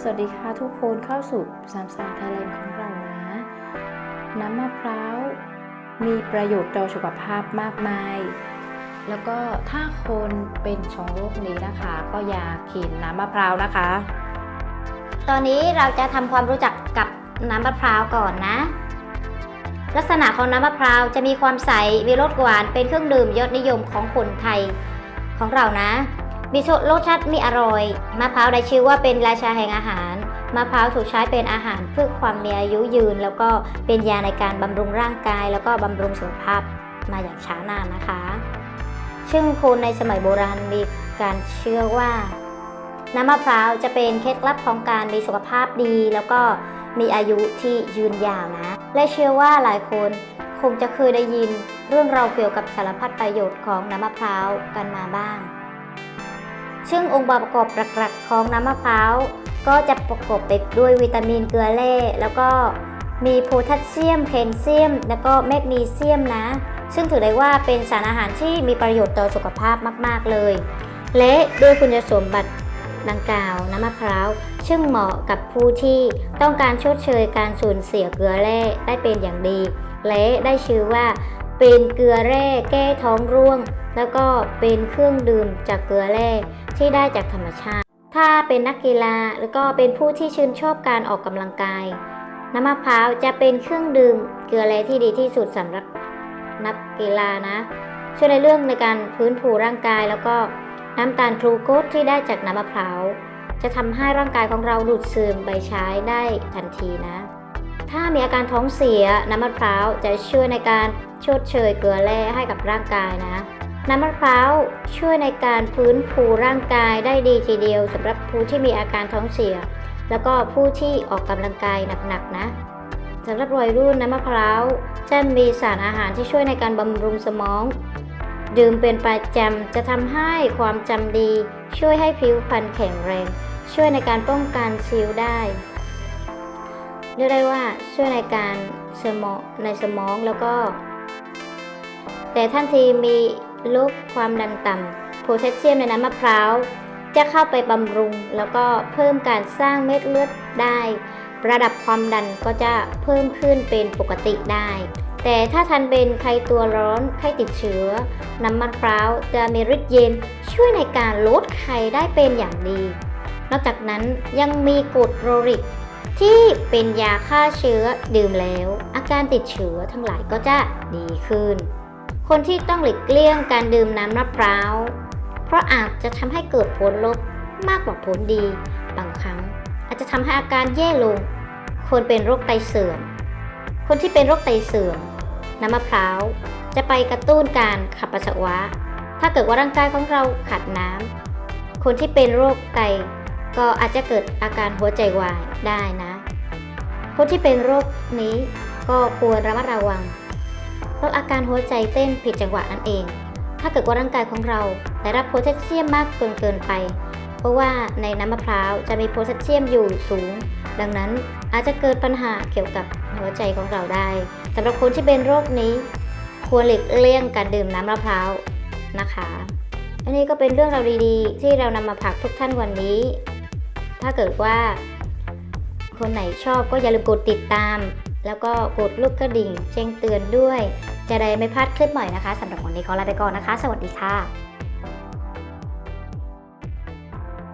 สวัสดีค่ะทุกคนเข้าสู่สามสามไทยแลนด์ของเรานะ น้ำมะพร้าวมีประโยชน์ต่อสุขภาพมากมาย แล้วก็ถ้าคนเป็นสองโรคนี้นะคะ ก็อย่ากินน้ำมะพร้าวนะคะ ตอนนี้เราจะทำความรู้จักกับน้ำมะพร้าวก่อนนะ ลักษณะของน้ำมะพร้าวจะมีความใสมีรสหวานเป็นเครื่องดื่มยอดนิยมของคนไทยของเรานะ มีรสชาติมีอร่อย มะพร้าวได้ชื่อว่าเป็นราชาแห่งอาหาร มะพร้าวถูกใช้เป็นอาหารเพื่อความมีอายุยืน แล้วก็เป็นยาในการบำรุงร่างกาย แล้วก็บำรุงสุขภาพมาอย่างช้านานนะคะ ซึ่งคนในสมัยโบราณมีการเชื่อว่า น้ำมะพร้าวจะเป็นเคล็ดลับของการมีสุขภาพดี แล้วก็มีอายุที่ยืนยาวนะ และเชื่อว่าหลายคนคงจะเคยได้ยินเรื่องราวเกี่ยวกับสารพัดประโยชน์ของน้ำมะพร้าวกันมาบ้าง ซึ่งองค์ประกอบหลักๆ ของน้ำมะพร้าวก็จะประกอบไปด้วยวิตามินเกลือแร่แล้วก็มีโพแทสเซียม แคลเซียม แล้วก็แมกนีเซียมนะ ซึ่งถือได้ว่าเป็นสารอาหารที่มีประโยชน์ต่อสุขภาพมาก ๆ เลย และด้วยคุณสมบัติดังกล่าวน้ำมะพร้าว ซึ่งเหมาะกับผู้ที่ต้องการชดเชยการสูญเสียเกลือแร่ได้เป็นอย่างดี และได้ชื่อว่าเป็นเกลือแร่แก้ท้องร่วง แล้วก็เป็นเครื่องดื่มจากเกลือแร่ที่ได้จากธรรมชาติ ถ้าเป็นนักกีฬาแล้วก็เป็นผู้ที่ชื่นชอบการออกกำลังกาย น้ำมะพร้าวจะเป็นเครื่องดื่มเกลือแร่ที่ดีที่สุดสำหรับนักกีฬานะช่วยในเรื่องในการพื้นผูร่างกาย แล้วก็น้ำตาลกลูโคสที่ได้จากน้ำมะพร้าวจะทำให้ร่างกายของเราดูดซึมไปใช้ได้ทันทีนะ ถ้ามีอาการท้องเสียน้ำมะพร้าวจะช่วยในการชดเชยเกลือแร่ให้กับร่างกายนะ น้ำมะพร้าวช่วยในการฟื้นฟูร่างกายได้ดีทีเดียวสำหรับผู้ที่มีอาการท้องเสีย แล้วก็ผู้ที่ออกกำลังกายหนักๆนะสำหรับวัยรุ่นน้ำมะพร้าวจะมีสารอาหารที่ช่วยในการบำรุงสมอง ดื่มเป็นประจำจะทำให้ความจำดี ช่วยให้ผิวพรรณแข็งแรง ช่วยในการป้องกันซิวได้เรียกได้ว่าช่วยในการสมองในสมองแล้วก็ แต่ท่านทีมี โรคความดันต่ำโพแทสเซียมในน้ำมะพร้าว จะเข้าไปบำรุง แล้วก็เพิ่มการสร้างเม็ดเลือดได้ ระดับความดันก็จะเพิ่มขึ้นเป็นปกติได้ แต่ถ้าท่านเป็นไข้ตัวร้อนไข้ติดเชื้อ น้ำมะพร้าวจะมีฤทธิ์เย็นช่วยในการลดไข้ได้เป็นอย่างดี นอกจากนั้นยังมีกรดโรริกที่เป็นยาฆ่าเชื้อดื่มแล้ว อาการติดเชื้อทั้งหลายก็จะดีขึ้น คนที่ต้องหลีกเลี่ยงการดื่มน้ำมะพร้าว เพราะอาจจะทำให้เกิดผลลบมากกว่าผลดี บางครั้งอาจจะทำให้อาการแย่ลง คนเป็นโรคไตเสื่อม คนที่เป็นโรคไตเสื่อม น้ำมะพร้าวจะไปกระตุ้นการขับปัสสาวะ ถ้าเกิดว่าร่างกายของเราขาดน้ำ คนที่เป็นโรคไตก็อาจจะเกิดอาการหัวใจวายได้นะ คนที่เป็นโรคนี้ก็ควรระมัดระวัง ราะอาการหัวใจเต้นผิดจังหวะนั่นเอง ถ้าเกิดว่าร่างกายของเราได้รับโพแทสเซียมมากเกินเกินไป เพราะว่าในน้ำมะพร้าวจะมีโพแทสเซียมอยู่สูง ดังนั้นอาจจะเกิดปัญหาเกี่ยวกับหัวใจของเราได้สำหรับคนที่เป็นโรคนี้ ควรหลีกเลี่ยงการดื่มน้ำมะพร้าวนะคะ อันนี้ก็เป็นเรื่องราวดีๆ ที่เรานำมาฝากทุกท่านวันนี้ ถ้าเกิดว่าคนไหนชอบก็อย่าลืมกดติดตาม แล้วก็กดลูกกระดิ่งแจ้งเตือนด้วย จะได้ไม่พลาดคลิปใหม่นะคะสำหรับวันนี้ขอลาไปก่อนนะคะ สวัสดีค่ะ